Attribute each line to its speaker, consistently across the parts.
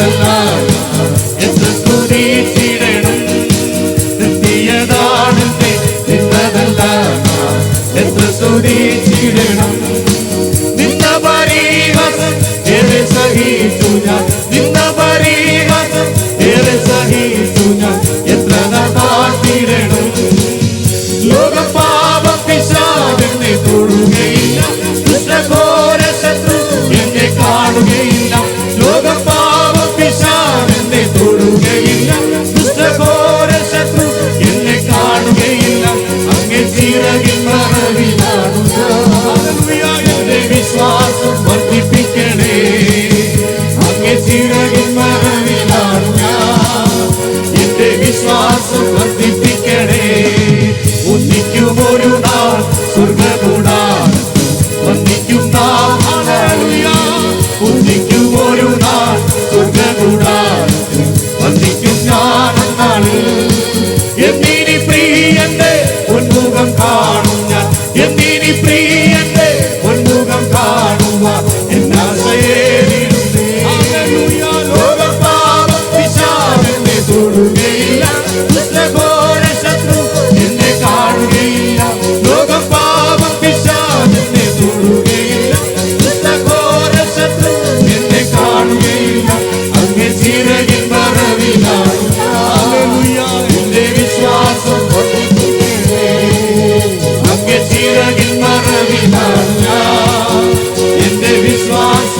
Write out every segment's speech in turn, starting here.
Speaker 1: பாடலாம் என்று துதித்திடணும் நித்தியதானத்தை நின்றதெல்லாம் என்று துதித்திடணும்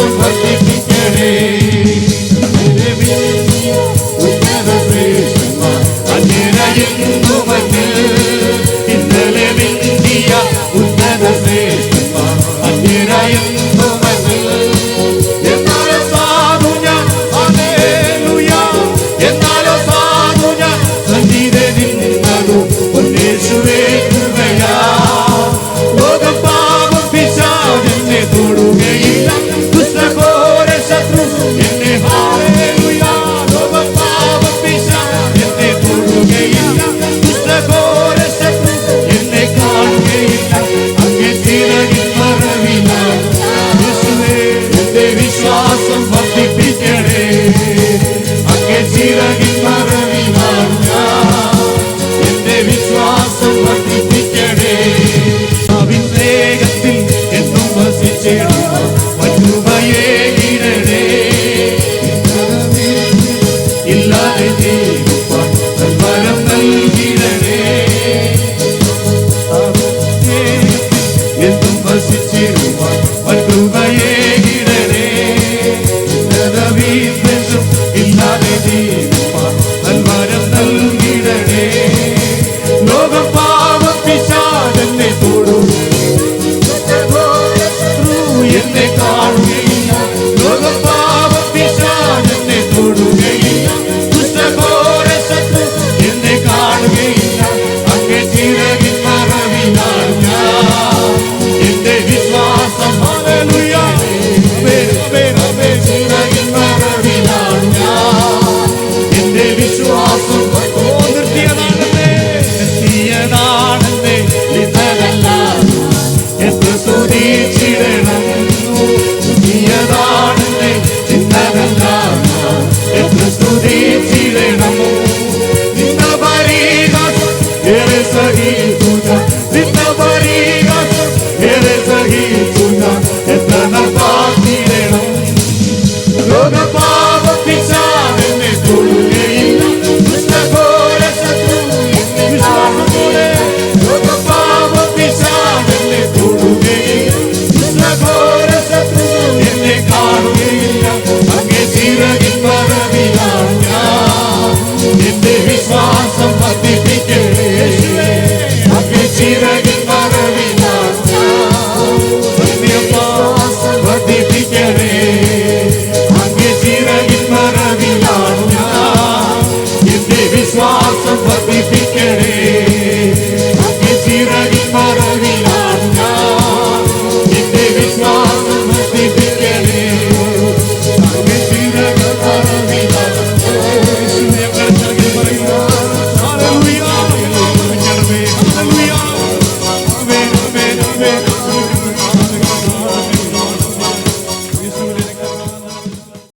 Speaker 1: Muslim be.